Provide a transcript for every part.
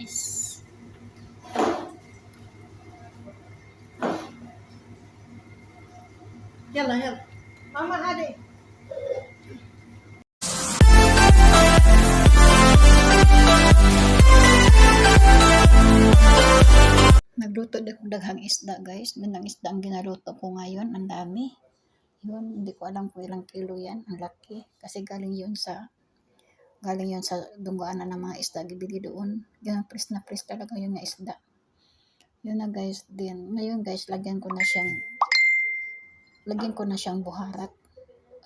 guys. Yalla yalla. Mama hadi. Nagluto din ako daghang isda guys. Din ang isda ang ginaluto ko ngayon. Ang dami. Yun, hindi ko alam kung ilang kilo yan. Ang laki. Kasi galing yun sa galing yun sa dunggaan na ng mga isda gibili doon. Yung pres na pres talaga yun nga isda. Yun na guys din. Ngayon guys, lagyan ko na siyang lagyan ko na siyang buharat.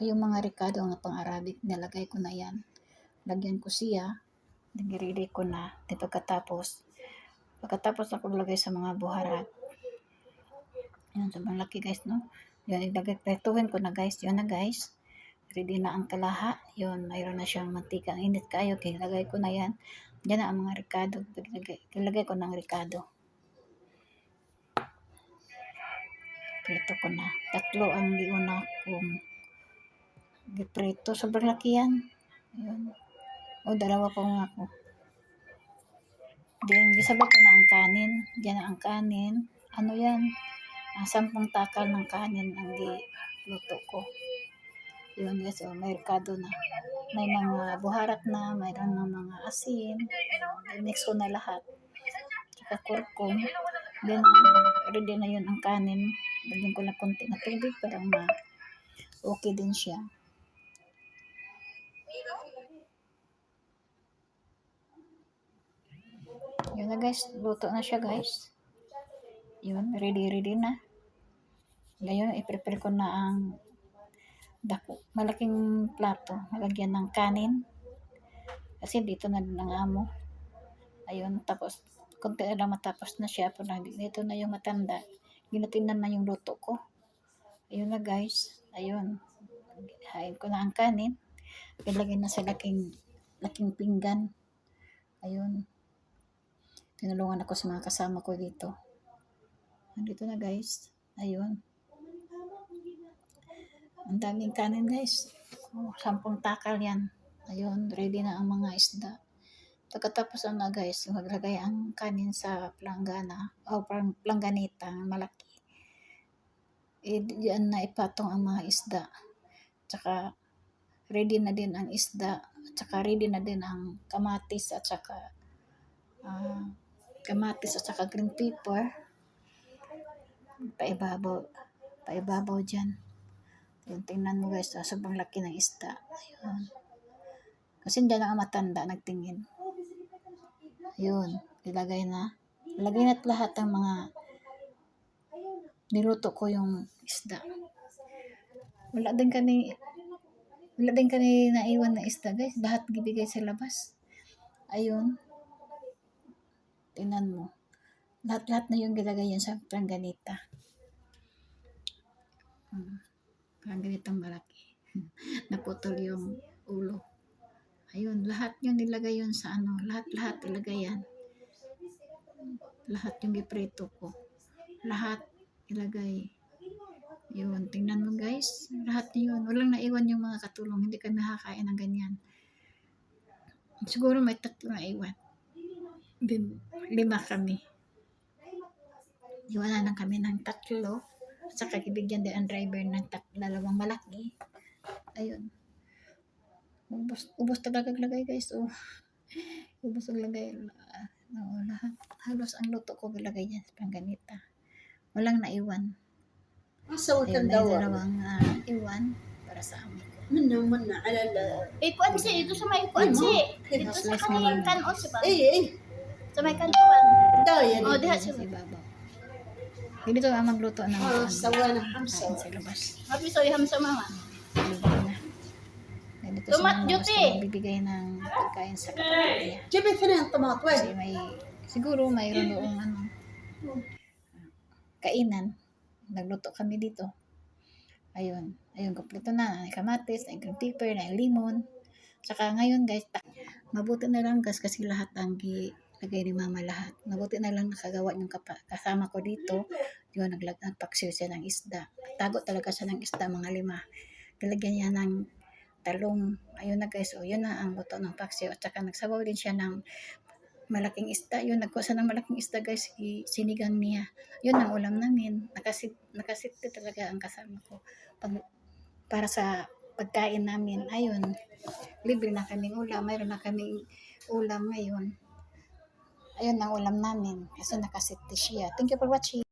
Yung mga ricado nga pang Arabic, nilagay ko na yan. Lagyan ko siya. Nagirili ko na. Di pagkatapos, pagkatapos ako lagay sa mga buharat. Yan, sobrang laki guys, no? Yun, ilagay, pretuhin ko na guys. Yun na guys. Ready na ang kalaha. Yun, mayroon na siyang mantika. Init kayo. Okay, lagay ko na yan. Diyan na ang mga ricado. Ilagay, ko ng ricado. Prito ko na. Tatlo ang giuna kong giprito. Sobrang laki yan. Yun. O, dalawa pa nga ako. Then, gisabay ko na ang kanin. Diyan na ang kanin. Ano yan? Ang sampung takal ng kanin ang giluto ko. Yun guys, may ricado na. May mga buharat na, mayroon ng mga asin. I-mix ko na lahat. Tsaka kurkum. Then, ready na yun ang kanin. Lagyan ko na konti na tubig para ma okay din siya. Yun na guys, luto na siya guys. Yun, ready ready na. Ngayon, i-prepare ko na ang dako, malaking plato. Malagyan ng kanin. Kasi dito na din ang amo. Ayun, tapos, konti lang matapos na siya. Pero dito na yung matanda. Ginatingnan na yung luto ko. Ayun na guys. Ayun. Hain ko na ang kanin. Ilagay na sa laking, laking pinggan. Ayun. Tinulungan ako sa mga kasama ko dito. Nandito na guys. Ayun. Ang daming kanin guys. Oh, sampung takal yan. Ayun, ready na ang mga isda. Pagkatapos na guys, maglagay ang kanin sa planggana o parang plangganita malaki. Eh, diyan na ipatong ang mga isda. Tsaka ready na din ang isda. Tsaka ready na din ang kamatis at tsaka ah, kamatis at saka green pepper. Paibabaw. Paibabaw dyan. Yung tingnan mo guys, ah, sobrang laki ng isda. Ayun. Kasi dyan ang matanda nagtingin. Ayun, ilagay na. Ilagay na't lahat ng mga niluto ko yung isda. Wala din kani wala din kani naiwan na isda guys. Lahat gibigay sa labas. Ayun. Tingnan mo. Lahat-lahat na yung gilagay yan sa prangganita. Hmm. Prangganitang malaki. Naputol yung ulo. Ayun, lahat yung nilagay yun sa ano. Lahat-lahat ilagay yan. Lahat yung giprito ko. Lahat ilagay. Yun, tingnan mo guys. Lahat yun. Walang naiwan yung mga katulong. Hindi kami nakakain ng ganyan. Siguro may tatlo na iwan. Lima kami. Iwanan lang kami ng tatlo. Saka ibigyan din ang driver ng tak dalawang malaki. Ayun. Ubus, ubus talaga lagay guys. Oh. Ubus ang lagay. Oh, lahat. Halos ang luto ko gilagay niya sa pangganita. Walang naiwan. Ah, Asa wa kan daw. Dalawang uh, iwan para sa amin. Mano man na alala. Eh kuan ito sa may ano? kuan si. Dito sa kanilang kanon si? Eh eh. Sa may kanon. Daw yan. Oh, diha si baba. Dito ang ah, magluto ng ah, um, Oh, sawa na hamsa. Kain sa labas. Happy soy hamsa mama. Dito sa Tomat ng pagkain sa kapatid niya. Jimmy Fernand, tomato Kasi may, siguro mayroon doong ano, kainan. Nagluto kami dito. Ayun. Ayun, kompleto na. May kamatis, may green pepper, may limon. Tsaka ngayon guys, mabuti na lang guys kasi lahat ang gilagay ni mama lahat. Mabuti na lang nakagawa yung kasama ko dito. Yun, naglag nagpaksiw siya ng isda. Tago talaga siya ng isda, mga lima. Nilagyan niya ng talong. Ayun na guys, o yun na ang buto ng paksiw. At saka nagsabaw din siya ng malaking isda. Yun, nagkuha siya ng malaking isda guys. Sinigang niya. Yun ang ulam namin. Nakasit, nakasiti talaga ang kasama ko. Pag, para sa pagkain namin. Ayun. Libre na kaming ulam. Mayroon na kaming ulam ngayon. Ayun ang ulam namin. Kasi nakasiti siya. Thank you for watching.